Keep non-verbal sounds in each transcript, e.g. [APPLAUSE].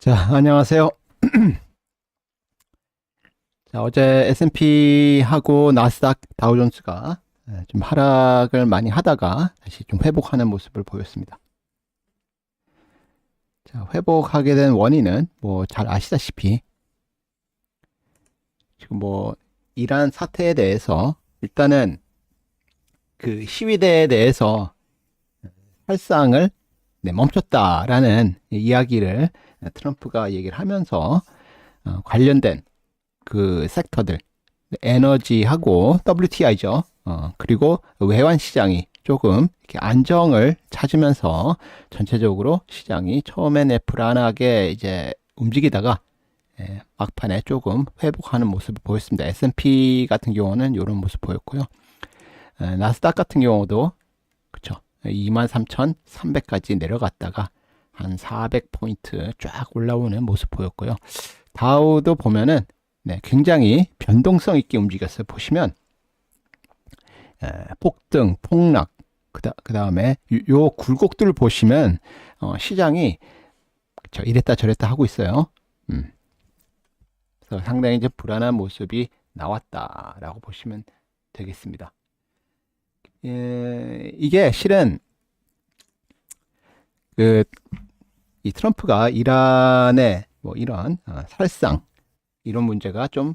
자, 안녕하세요. [CLEARS THROAT] 자, 어제 S&P하고 나스닥 다우존스가 예, 좀 하락을 많이 하다가 다시 좀 회복하는 모습을 보였습니다. 자, 회복하게 된 원인은 뭐 잘 아시다시피 지금 뭐 이란 사태에 대해서 일단은 그 시위대에 대해서 살상을 네, 멈췄다라는 이야기를 트럼프가 얘기를 하면서 어, 관련된 그 섹터들 에너지하고 WTI죠. 어, 그리고 외환 시장이 조금 이렇게 안정을 찾으면서 전체적으로 시장이 처음에는 불안하게 이제 움직이다가 예, 막판에 조금 회복하는 모습을 보였습니다. S&P 같은 경우는 이런 모습 보였고요. 에, 나스닥 같은 경우도 그쵸 23,300까지 내려갔다가 한 400포인트 쫙 올라오는 모습 보였고요. 다우도 보면은 네, 굉장히 변동성 있게 움직였어요. 보시면 에, 폭등, 폭락, 그다, 그 다음에 요, 요 굴곡들을 보시면 어, 시장이 그쵸, 이랬다 저랬다 하고 있어요. 음. 그래서 상당히 이제 불안한 모습이 나왔다라고 보시면 되겠습니다. 예, 이게 실은 그 이 트럼프가 이란의 뭐 이런 어, 살상 이런 문제가 좀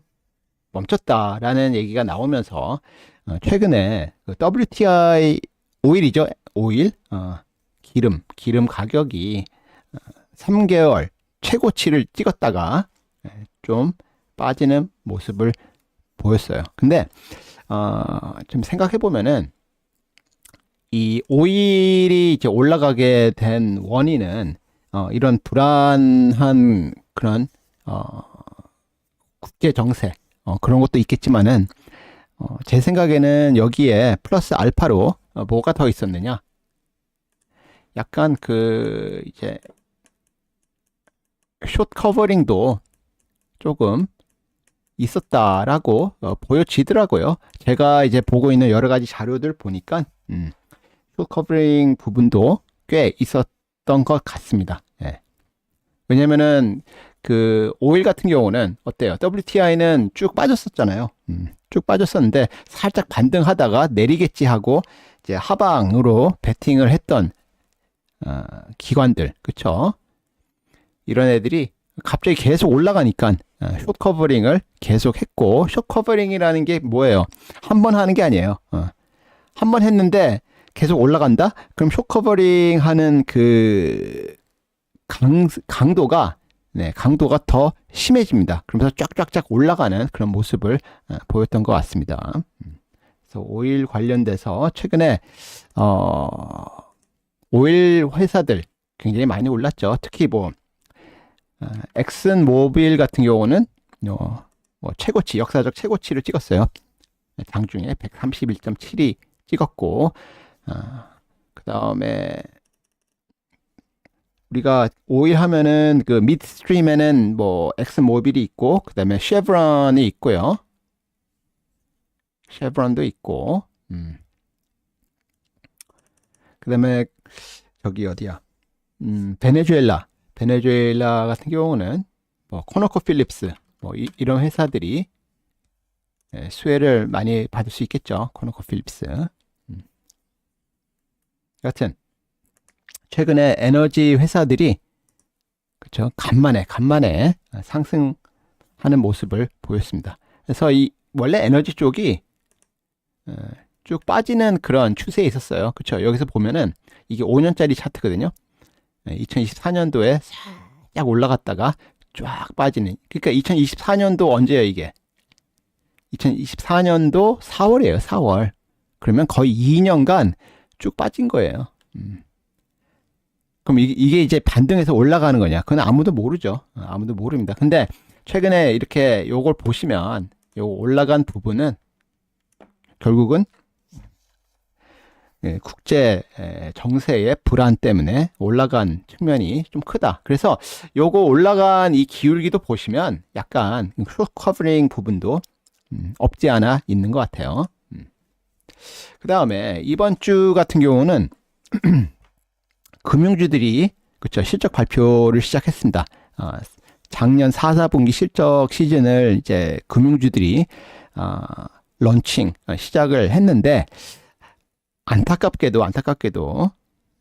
멈췄다라는 얘기가 나오면서 어, 최근에 그 WTI 오일이죠 오일 어, 기름 기름 가격이 어, 3개월 최고치를 찍었다가 예, 좀 빠지는 모습을 보였어요. 근데 어, 좀 생각해 보면은 이 오일이 이제 올라가게 된 원인은 어, 이런 불안한 그런 어, 국제 정세 어, 그런 것도 있겠지만은 어, 제 생각에는 여기에 플러스 알파로 어, 뭐가 더 있었느냐? 약간 그 이제 숏 커버링도 조금 있었다라고 어, 보여지더라고요. 제가 이제 보고 있는 여러 가지 자료들 보니까 음, 숏 커버링 부분도 꽤 있었던 것 같습니다. 예. 왜냐면은 그 오일 같은 경우는 어때요? WTI는 쭉 빠졌었잖아요. 음, 쭉 빠졌었는데 살짝 반등하다가 내리겠지 하고 이제 하방으로 베팅을 했던 어, 기관들, 그쵸? 이런 애들이 갑자기 계속 올라가니까 어, 숏 커버링을 계속 했고 숏 커버링이라는 게 뭐예요? 한 번 하는 게 아니에요. 어. 한 번 했는데 계속 올라간다? 그럼 숏 커버링 하는 그 강, 강도가 네, 강도가 더 심해집니다. 그러면서 쫙쫙쫙 올라가는 그런 모습을 어, 보였던 것 같습니다. 음. 그래서 오일 관련돼서 최근에 어, 오일 회사들 굉장히 많이 올랐죠. 특히 뭐 어, 엑슨 모빌 같은 경우는 어, 뭐 최고치 역사적 최고치를 찍었어요. 장중에 131.7이 찍었고 어, 그 다음에 우리가 오일 하면은 그 미드스트림에는 뭐 엑슨 모빌이 있고 그 다음에 쉐브론이 있고요. 쉐브론도 있고 음. 그 다음에 저기 어디야 음, 베네수엘라 베네수엘라 같은 경우는 뭐 코너코 필립스 뭐 이, 런 회사들이 예, 수혜를 많이 받을 수 있겠죠. 코너코 필립스. 음. 여튼 최근에 에너지 회사들이 그렇죠. 간만에 간만에 상승하는 모습을 보였습니다. 그래서 이 원래 에너지 쪽이 어, 쭉 빠지는 그런 추세에 있었어요. 그렇죠. 여기서 보면은 이게 5년짜리 차트거든요. 2024년도에 살짝 올라갔다가 쫙 빠지는. 그러니까 2024년도 언제예요, 이게? 2024년도 4월이에요, 4월. 그러면 거의 2년간 쭉 빠진 거예요. 음. 그럼 이게, 이게 이제 반등해서 올라가는 거냐? 그건 아무도 모르죠. 어, 아무도 모릅니다. 근데 최근에 이렇게 요걸 보시면 요 올라간 부분은 결국은 예, 국제 에, 정세의 불안 때문에 올라간 측면이 좀 크다. 그래서 요거 올라간 이 기울기도 보시면 약간 숏 커버링 부분도 음, 없지 않아 있는 것 같아요. 음. 그 다음에 이번 주 같은 경우는 [CLEARS THROAT] 금융주들이 그쵸 실적 발표를 시작했습니다. 어, 작년 4, 4분기 실적 시즌을 이제 금융주들이 어, 런칭 어, 시작을 했는데 안타깝게도 안타깝게도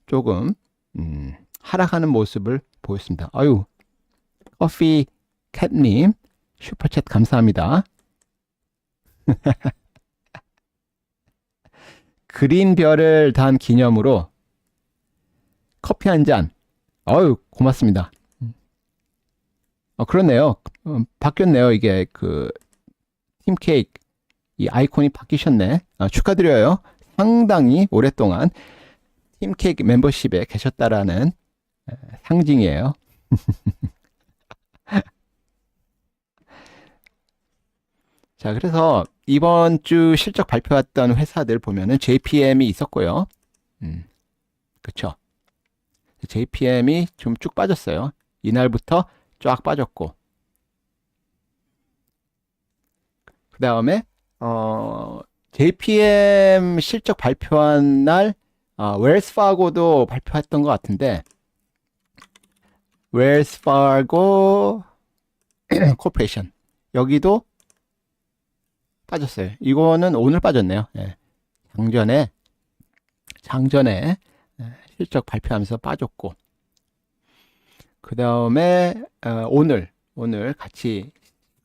조금 음, 하락하는 모습을 보였습니다. 아유 커피 캣님 슈퍼챗 감사합니다. [LAUGHS] 그린 별을 단 기념으로 커피 한 잔. 어유 고맙습니다. 어, 그렇네요. 어, 바뀌었네요. 이게 그 팀케이크 이 아이콘이 바뀌셨네. 아, 축하드려요. 상당히 오랫동안 팀케이크 멤버십에 계셨다라는 에, 상징이에요. [LAUGHS] 자, 그래서 이번 주 실적 발표했던 회사들 보면은 JPM이 있었고요. 음, 그쵸. JPM이 좀 쭉 빠졌어요. 이날부터 쫙 빠졌고. 그 다음에, 어, JPM 실적 발표한 날, 어, 웰스 파고도 발표했던 것 같은데, 웰스 파고 코퍼레이션. [CLEARS THROAT] 여기도 빠졌어요. 이거는 오늘 빠졌네요. 예. 장전에, 장전에 예, 실적 발표하면서 빠졌고, 그 다음에 어, 오늘 오늘 같이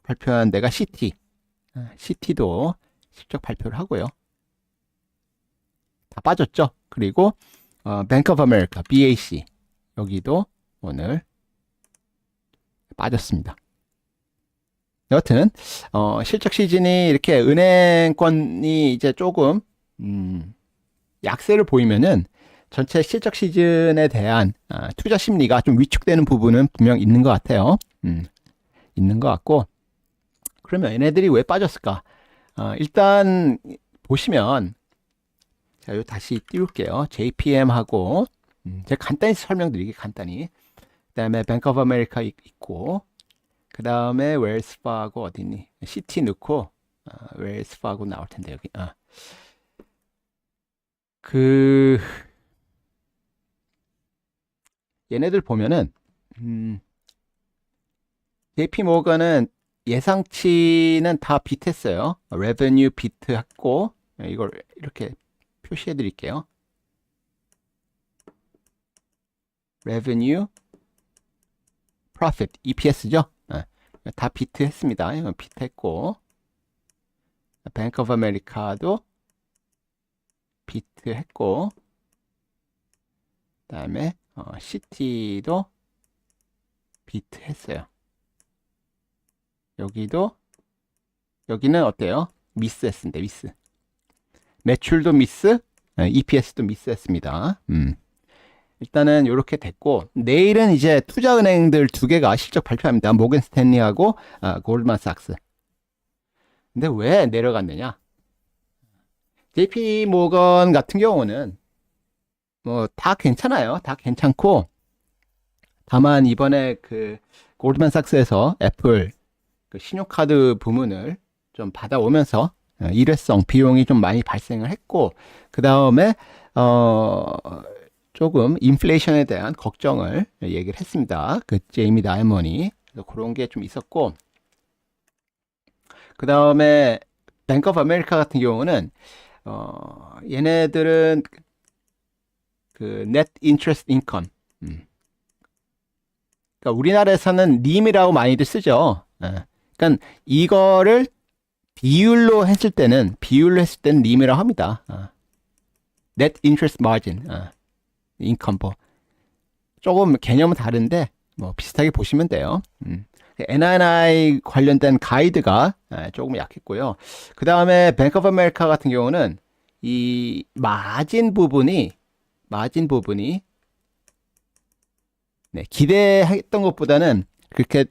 발표한 데가 CT, 어, CT도 실적 발표를 하고요. 다 빠졌죠. 그리고 어, Bank of America, BAC 여기도 오늘 빠졌습니다. 여튼 어, 실적 시즌이 이렇게 은행권이 이제 조금 음, 약세를 보이면은 전체 실적 시즌에 대한 아, 투자 심리가 좀 위축되는 부분은 분명 있는 것 같아요. 음, 있는 것 같고 그러면 얘네들이 왜 빠졌을까? 어, 일단 보시면 자, 요 다시 띄울게요. JPM하고 음, 제가 간단히 설명드리게 간단히 그다음에 뱅크 오브 아메리카 있고 그 다음에 웰스파고 어디니? CT 넣고 어, 웰스파고 나올 텐데 여기. 아. 그 얘네들 보면은 음, JP 모건은 예상치는 다 비트했어요. 레베뉴 비트했고 이걸 이렇게 표시해 드릴게요. revenue, profit, EPS죠. 다 비트했습니다. 이건 비트했고 뱅크 오브 아메리카도 비트했고 그 다음에 어, CT도 비트 했어요. 여기도 여기는 어때요? 미스했습니다. 미스. 매출도 미스, EPS도 미스했습니다. 음. 일단은 이렇게 됐고 내일은 이제 투자은행들 두 개가 실적 발표합니다. 모건 스탠리하고 아, 골드만삭스. 근데 왜 내려갔느냐? JP 모건 같은 경우는 뭐 다 괜찮아요. 다 괜찮고 다만 이번에 그 골드만삭스에서 애플 그 신용카드 부문을 좀 받아오면서 어, 일회성 비용이 좀 많이 발생을 했고 그 다음에 어 조금 인플레이션에 대한 걱정을 얘기를 했습니다. 그 제이미 다이먼이 그런 게 좀 있었고 그 다음에 뱅크 오브 아메리카 같은 경우는 어 얘네들은 그 net interest income 음. 그러니까 우리나라에서는 님이라고 많이들 쓰죠. 예. 그러니까 이거를 비율로 했을 때는 비율로 했을 때는 님이라고 합니다. 어. net interest margin. 어. 인컴버 조금 개념은 다른데 뭐 비슷하게 보시면 돼요. 음. NNI 관련된 가이드가 조금 약했고요. 그 다음에 뱅크 오브 아메리카 같은 경우는 이 마진 부분이 마진 부분이 네, 기대했던 것보다는 그렇게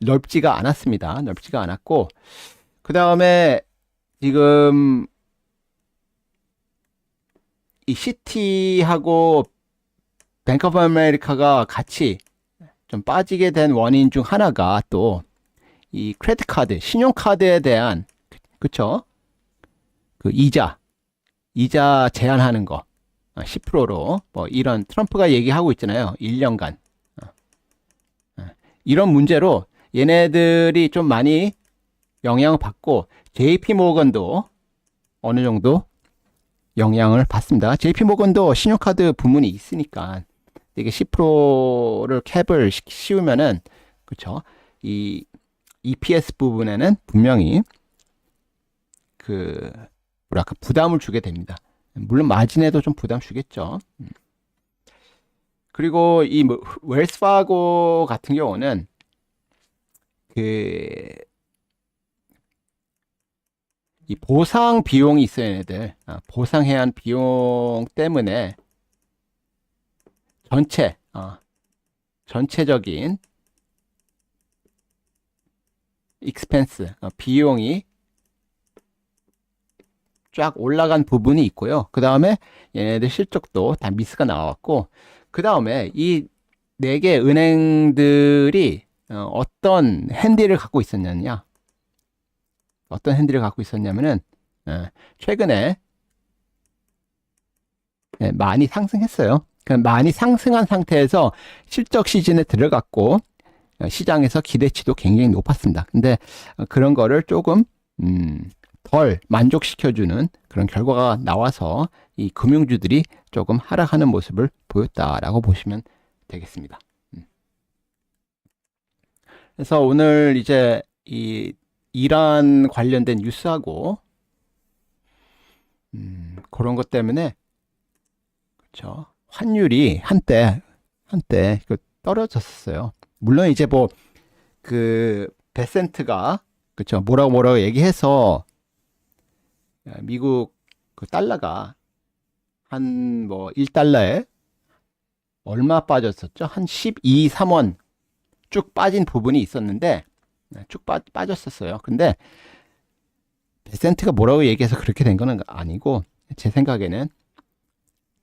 넓지가 않았습니다. 넓지가 않았고 그 다음에 지금 이 시티하고 뱅크 오브 아메리카가 같이 좀 빠지게 된 원인 중 하나가 또 이 크레딧 카드, 신용 카드에 대한 그쵸? 그 이자, 이자 제한하는 거 10%로 뭐 이런 트럼프가 얘기하고 있잖아요. 1년간. 어. 어. 이런 문제로 얘네들이 좀 많이 영향을 받고 JP 모건도 어느 정도 영향을 받습니다. JP 모건도 신용카드 부문이 있으니까 이게 10%를 캡을 시- 씌우면은 그쵸? 이 EPS 부분에는 분명히 그 뭐랄까 부담을 주게 됩니다. 물론 마진에도 좀 부담 주겠죠. 음. 그리고 이 뭐, 웰스파고 같은 경우는 그 이 보상 비용이 있어요, 얘네들. 아, 보상해야 하는 비용 때문에 전체, 어, 전체적인 익스펜스, 어, 비용이 쫙 올라간 부분이 있고요. 그 다음에 얘네들 실적도 다 미스가 나왔고, 그 다음에 이 네 개 은행들이 어, 떤 핸디를 갖고 있었느냐? 어떤 핸디를 갖고 있었냐면은 어, 최근에 네, 많이 상승했어요. 그 많이 상승한 상태에서 실적 시즌에 들어갔고 어, 시장에서 기대치도 굉장히 높았습니다. 근데 어, 그런 거를 조금 음, 덜 만족시켜주는 그런 결과가 나와서 이 금융주들이 조금 하락하는 모습을 보였다라고 보시면 되겠습니다. 음. 그래서 오늘 이제 이 이란 관련된 뉴스하고 음, 그런 것 때문에 그렇죠. 환율이 한때 한때 그 떨어졌었어요. 물론 이제 뭐 그 베센트가 그렇죠. 뭐라고 뭐라고 얘기해서 미국 그 달러가 한 뭐 1달러에 얼마 빠졌었죠? 한 12, 3원 쭉 빠진 부분이 있었는데 네, 쭉 빠, 빠졌었어요. 근데 베센트가 뭐라고 얘기해서 그렇게 된 거는 아니고 제 생각에는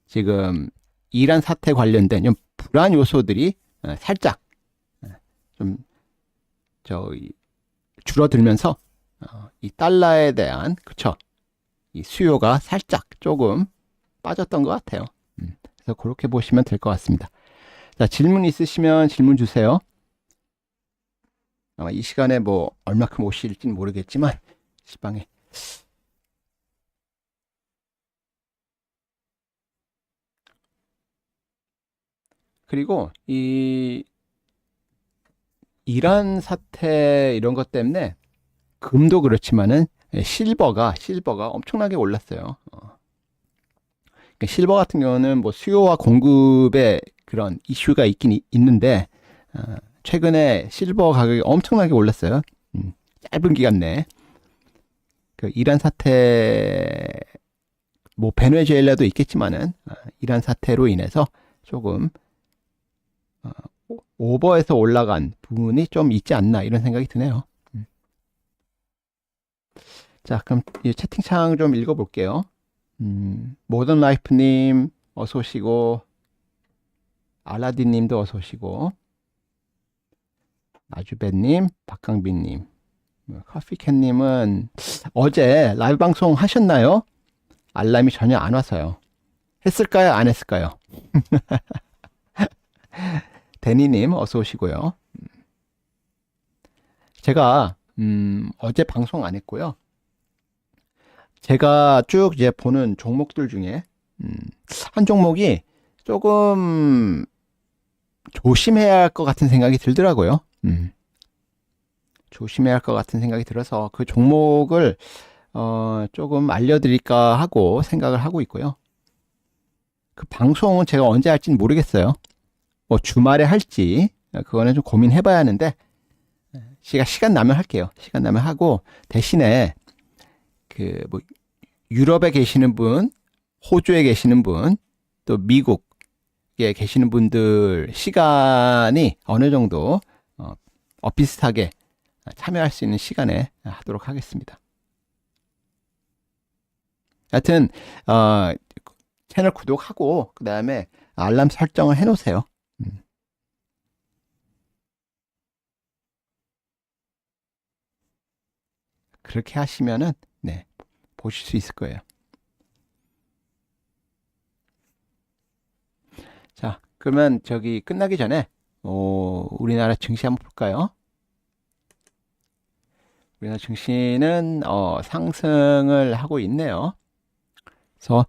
지금 이란 사태 관련된 좀 불안 요소들이 어, 살짝 어, 좀저 줄어들면서 어, 이 달러에 대한 그쵸 이 수요가 살짝 조금 빠졌던 것 같아요. 음, 그래서 그렇게 보시면 될 것 같습니다. 자 질문 있으시면 질문 주세요. 아마 이 시간에 뭐 얼마큼 오실지는 모르겠지만 시방에 그리고 이 이란 사태 이런 것 때문에 금도 그렇지만은 실버가 실버가 엄청나게 올랐어요. 어. 그러니까 실버 같은 경우는 뭐 수요와 공급의 그런 이슈가 있긴 이- 있는데 어, 최근에 실버 가격이 엄청나게 올랐어요. 음, 짧은 기간 내에. 그 이란 사태, 뭐 베네수엘라도 있겠지만은 어, 이란 사태로 인해서 조금 오버해서 올라간 부분이 좀 있지 않나 이런 생각이 드네요. 음. 자, 그럼 이 채팅창 좀 읽어볼게요. 음, 모던 라이프님 어서 오시고 알라딘님도 어서 오시고 아주배님, 박강빈님, 뭐, 커피캔님은 어제 라이브 방송 하셨나요? 알람이 전혀 안 와서요. 했을까요? 안 했을까요? [LAUGHS] 데니님 어서 오시고요. 제가 음, 어제 방송 안 했고요. 제가 쭉 이제 보는 종목들 중에 음, 한 종목이 조금 조심해야 할 것 같은 생각이 들더라고요. 음. 조심해야 할 것 같은 생각이 들어서 그 종목을 어, 조금 알려드릴까 하고 생각을 하고 있고요. 그 방송은 제가 언제 할지는 모르겠어요. 뭐 주말에 할지 그거는 좀 고민해봐야 하는데 시간 시간 나면 할게요. 시간 나면 하고 대신에 그 뭐 유럽에 계시는 분, 호주에 계시는 분, 또 미국에 계시는 분들 시간이 어느 정도 어, 어, 비슷하게 참여할 수 있는 시간에 하도록 하겠습니다. 하여튼 어, 채널 구독하고 그 다음에 알람 설정을 해놓으세요. 음. 그렇게 하시면은 네 보실 수 있을 거예요. 자 그러면 저기 끝나기 전에 어, 어, 우리나라 증시 한번 볼까요? 우리나라 증시는 어, 상승을 하고 있네요. 그래서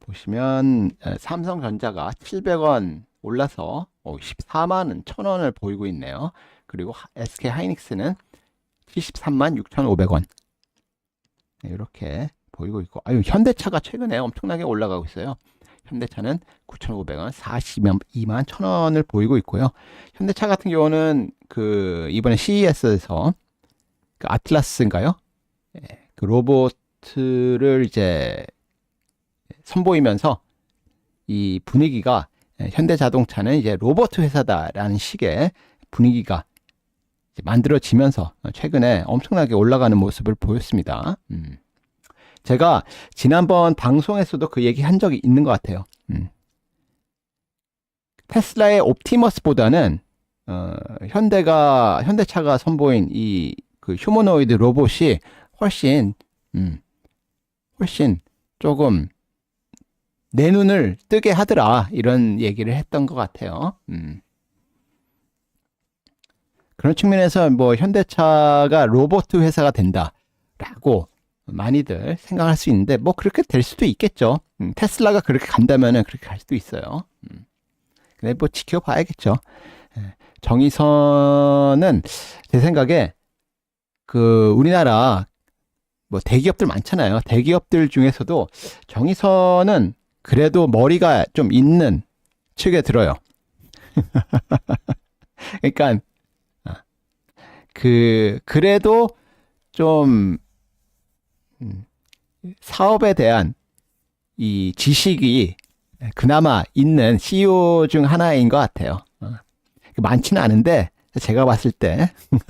보시면 에, 삼성전자가 700원 올라서 어, 14만 1천원을 보이고 있네요. 그리고 하- SK 하이닉스는 73만 6,500원 이렇게 보이고 있고 아유 현대차가 최근에 엄청나게 올라가고 있어요. 현대차는 9,500원, 42만 1,000원을 보이고 있고요. 현대차 같은 경우는 그 이번에 CES에서 그 아틀라스인가요? 예, 그 로봇을 이제 선보이면서 이 분위기가 예, 현대자동차는 이제 로봇 회사다라는 식의 분위기가 만들어지면서 최근에 엄청나게 올라가는 모습을 보였습니다. 음. 제가 지난번 방송에서도 그 얘기 한 적이 있는 것 같아요. 음. 테슬라의 옵티머스보다는 어, 현대가 현대차가 선보인 이 그 휴머노이드 로봇이 훨씬 음, 훨씬 조금 내 눈을 뜨게 하더라 이런 얘기를 했던 것 같아요. 음. 그런 측면에서 뭐 현대차가 로봇 회사가 된다라고 많이들 생각할 수 있는데 뭐 그렇게 될 수도 있겠죠. 음, 테슬라가 그렇게 간다면은 그렇게 갈 수도 있어요. 음. 근데 뭐 지켜봐야겠죠. 예, 정의선은 제 생각에 그 우리나라 뭐 대기업들 많잖아요. 대기업들 중에서도 정의선은 그래도 머리가 좀 있는 측에 들어요. [LAUGHS] 그러니까 아, 그 그래도 좀 음, 사업에 대한 이 지식이 그나마 있는 CEO 중 하나인 것 같아요. 어. 많지는 않은데 제가 봤을 때 [LAUGHS]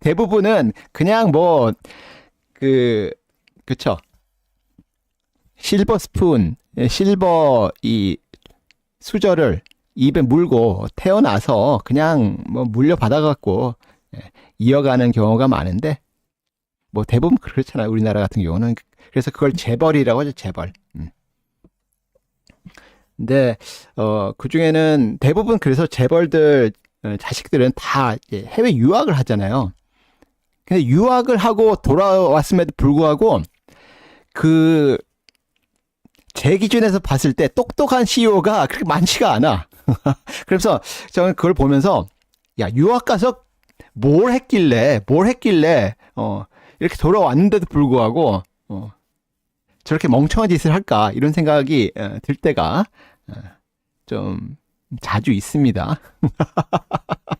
대부분은 그냥 뭐 그 그쵸 실버 스푼 예, 실버 이 수저를 입에 물고 태어나서 그냥 뭐 물려받아 갖고 예, 이어가는 경우가 많은데 뭐 대부분 그렇잖아요 우리나라 같은 경우는 그래서 그걸 재벌이라고 하죠 재벌 음. 근데 어 그 중에는 대부분 그래서 재벌들 어, 자식들은 다 해외 유학을 하잖아요 근데 유학을 하고 돌아왔음에도 불구하고 그 제 기준에서 봤을 때 똑똑한 CEO가 그렇게 많지가 않아. [LAUGHS] 그래서 저는 그걸 보면서 야 유학 가서 뭘 했길래 뭘 했길래 어 이렇게 돌아왔는데도 불구하고 어 저렇게 멍청한 짓을 할까 이런 생각이 어, 들 때가 어, 좀 자주 있습니다. [LAUGHS]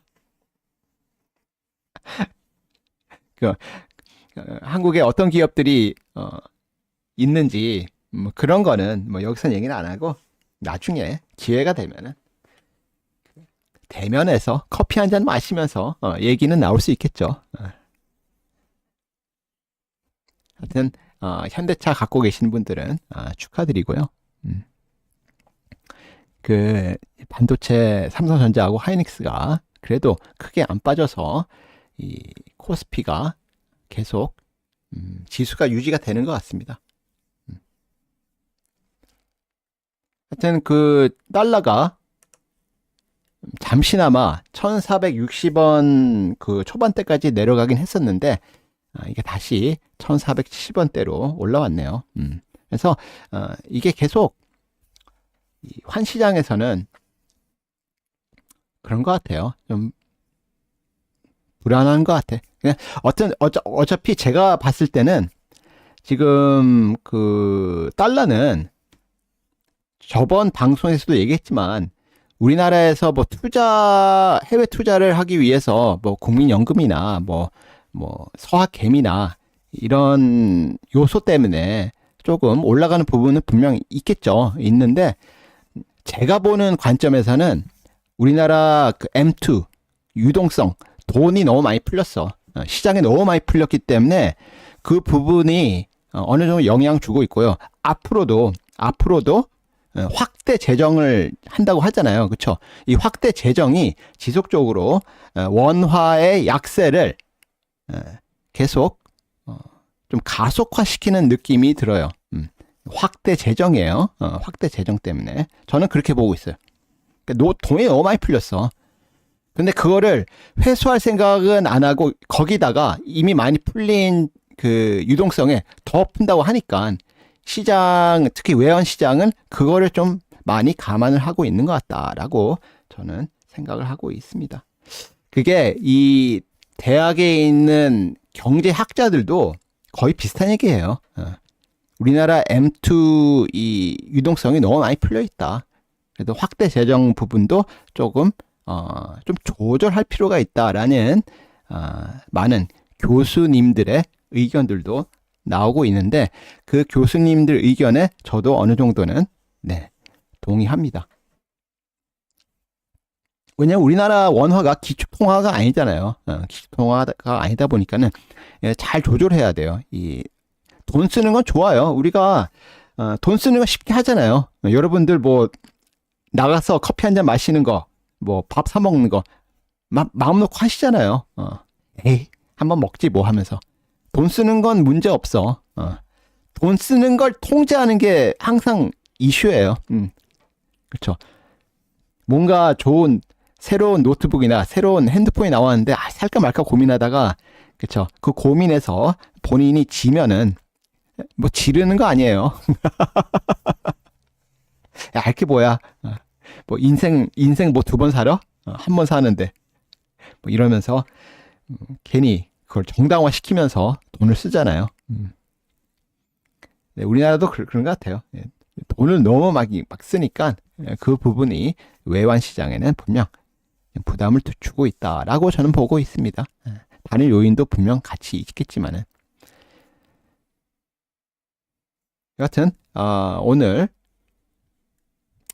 그, 어, 한국에 어떤 기업들이 어, 있는지 뭐 그런 거는 뭐 여기서 얘기는 안 하고 나중에 기회가 되면은 대면에서 커피 한 잔 마시면서 어, 얘기는 나올 수 있겠죠. 어. 하여튼 어, 현대차 갖고 계신 분들은 아, 축하드리고요. 음. 그 반도체 삼성전자하고 하이닉스가 그래도 크게 안 빠져서 이 코스피가 계속 음, 지수가 유지가 되는 것 같습니다. 음. 하여튼 그 달러가 잠시나마 1460원 그 초반대까지 내려가긴 했었는데 아, 이게 다시 1470원대로 올라왔네요. 음. 그래서 어, 이게 계속 이 환시장에서는 그런 것 같아요. 좀 불안한 것 같아. 그냥 어떤 어차, 어차피 제가 봤을 때는 지금 그 달러는 저번 방송에서도 얘기했지만 우리나라에서 뭐 투자 해외 투자를 하기 위해서 뭐 국민연금이나 뭐뭐 서학개미나 이런 요소 때문에 조금 올라가는 부분은 분명히 있겠죠. 있는데 제가 보는 관점에서는 우리나라 그 M2 유동성 돈이 너무 많이 풀렸어. 어, 시장에 너무 많이 풀렸기 때문에 그 부분이 어, 어느 정도 영향 주고 있고요. 앞으로도 앞으로도 어, 확대 재정을 한다고 하잖아요. 그렇죠? 이 확대 재정이 지속적으로 어, 원화의 약세를 어, 계속 어, 좀 가속화시키는 느낌이 들어요. 음, 확대 재정이에요. 어, 확대 재정 때문에 저는 그렇게 보고 있어요. 그러니까 노, 돈이 너무 많이 풀렸어. 근데 그거를 회수할 생각은 안 하고 거기다가 이미 많이 풀린 그 유동성에 더 푼다고 하니까 시장 특히 외환 시장은 그거를 좀 많이 감안을 하고 있는 것 같다라고 저는 생각을 하고 있습니다. 그게 이 대학에 있는 경제학자들도 거의 비슷한 얘기예요. 어. 우리나라 M2 이 유동성이 너무 많이 풀려 있다. 그래도 확대 재정 부분도 조금 어, 좀 조절할 필요가 있다라는 어, 많은 교수님들의 의견들도 나오고 있는데 그 교수님들 의견에 저도 어느 정도는 네, 동의합니다. 왜냐면 우리나라 원화가 기축통화가 아니잖아요. 어, 기축통화가 아니다 보니까는 예, 잘 조절해야 돼요. 이 돈 쓰는 건 좋아요. 우리가 어, 돈 쓰는 거 쉽게 하잖아요. 어, 여러분들 뭐 나가서 커피 한 잔 마시는 거, 뭐 밥 사 먹는 거 마, 마음 놓고 하시잖아요. 어. 에이 한번 먹지 뭐 하면서 돈 쓰는 건 문제 없어. 어. 돈 쓰는 걸 통제하는 게 항상 이슈예요. 음. 그렇죠. 뭔가 좋은 새로운 노트북이나 새로운 핸드폰이 나왔는데 아, 살까 말까 고민하다가 그쵸 그 고민에서 본인이 지면은 뭐 지르는 거 아니에요. [LAUGHS] 야, 알게 뭐야. 어, 뭐 인생 인생 뭐 두 번 살아? 한 번 사는데 뭐 이러면서 음, 괜히 그걸 정당화 시키면서 돈을 쓰잖아요. 음. 네, 우리나라도 그, 런것 같아요. 예, 돈을 너무 막, 막 쓰니까 예, 그 부분이 외환 시장에는 분명 부담을 주고 있다라고 저는 보고 있습니다. 예, 다른 요인도 분명 같이 있겠지만은 여하튼 어, 오늘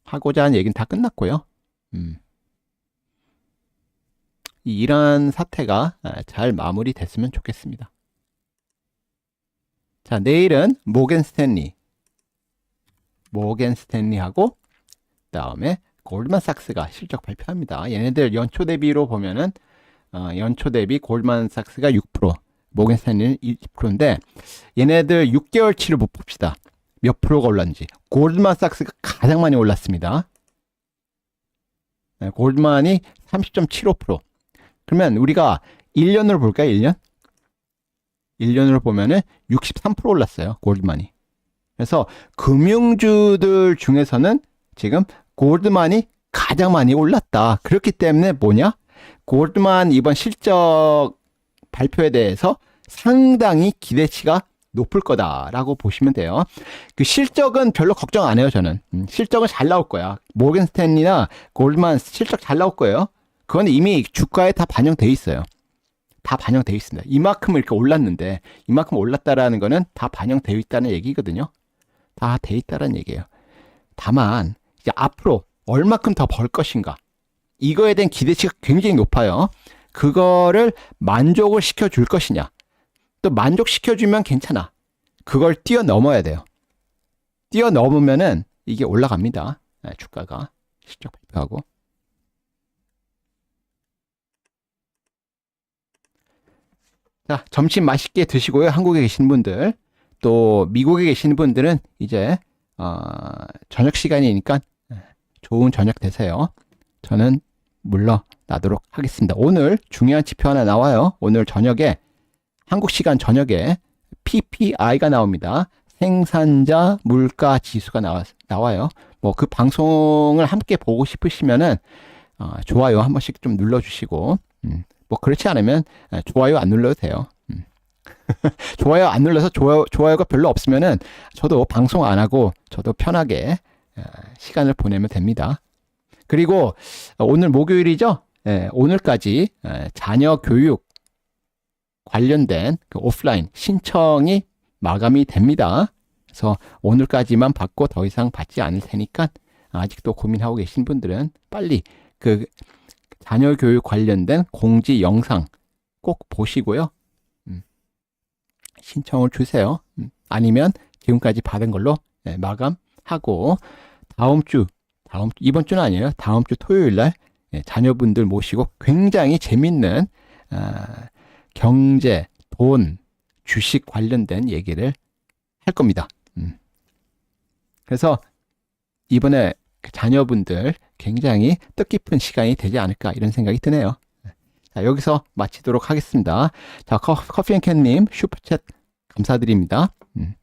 하고자 한 얘기는 다 끝났고요. 음. 이 이란 사태가 아, 잘 마무리됐으면 좋겠습니다. 자, 내일은 모겐 스탠리, 모겐 스탠리하고 그다음에 골드만 삭스가 실적 발표합니다. 얘네들 연초 대비로 보면은 어, 연초 대비 골드만 삭스가 6%, 모겐 스탠리는 20%인데 얘네들 6개월치를 못 봅시다. 몇 프로가 올랐는지. 골드만 삭스가 가장 많이 올랐습니다. 네, 골드만이 30.75%. 그러면 우리가 1년으로 볼까요? 1년? 1년으로 보면은 63% 올랐어요. 골드만이. 그래서 금융주들 중에서는 지금 골드만이 가장 많이 올랐다. 그렇기 때문에 뭐냐? 골드만 이번 실적 발표에 대해서 상당히 기대치가 높을 거다라고 보시면 돼요. 그 실적은 별로 걱정 안 해요, 저는. 음, 실적은 잘 나올 거야. 모겐 스탠리나 골드만 실적 잘 나올 거예요. 그건 이미 주가에 다 반영돼 있어요. 다 반영돼 있습니다. 이만큼 이렇게 올랐는데 이만큼 올랐다라는 거는 다 반영되어 있다는 얘기거든요. 다 돼 있다는 얘기예요. 다만 이제 앞으로 얼마큼 더 벌 것인가 이거에 대한 기대치가 굉장히 높아요. 그거를 만족을 시켜줄 것이냐 또 만족시켜주면 괜찮아. 그걸 뛰어넘어야 돼요. 뛰어넘으면은 이게 올라갑니다. 네, 주가가 실적 발표하고. 자, 점심 맛있게 드시고요. 한국에 계신 분들. 또 미국에 계신 분들은 이제 어, 저녁 시간이니까 좋은 저녁 되세요. 저는 물러나도록 하겠습니다. 오늘 중요한 지표 하나 나와요. 오늘 저녁에 한국 시간 저녁에 PPI가 나옵니다. 생산자 물가 지수가 나와, 나와요. 뭐 그 방송을 함께 보고 싶으시면은 어, 좋아요 한 번씩 좀 눌러주시고 음, 뭐 그렇지 않으면 좋아요 안 눌러도 돼요. 음. [LAUGHS] 좋아요 안 눌러서 좋아요, 좋아요가 별로 없으면은 저도 방송 안 하고 저도 편하게 어, 시간을 보내면 됩니다. 그리고 오늘 목요일이죠? 예, 오늘까지 자녀 교육 관련된 그 오프라인 신청이 마감이 됩니다. 그래서 오늘까지만 받고 더 이상 받지 않을 테니까 아직도 고민하고 계신 분들은 빨리 그 자녀 교육 관련된 공지 영상 꼭 보시고요. 음, 신청을 주세요. 음, 아니면 지금까지 받은 걸로 네, 마감하고 다음 주 다음 이번 주는 아니에요. 다음 주 토요일 날 네, 자녀분들 모시고 굉장히 재밌는 아, 경제, 돈, 주식 관련된 얘기를 할 겁니다. 음. 그래서 이번에 자녀분들 굉장히 뜻깊은 시간이 되지 않을까 이런 생각이 드네요. 자, 여기서 마치도록 하겠습니다. 자, 커- 커피앤캔님 슈퍼챗 감사드립니다. 음,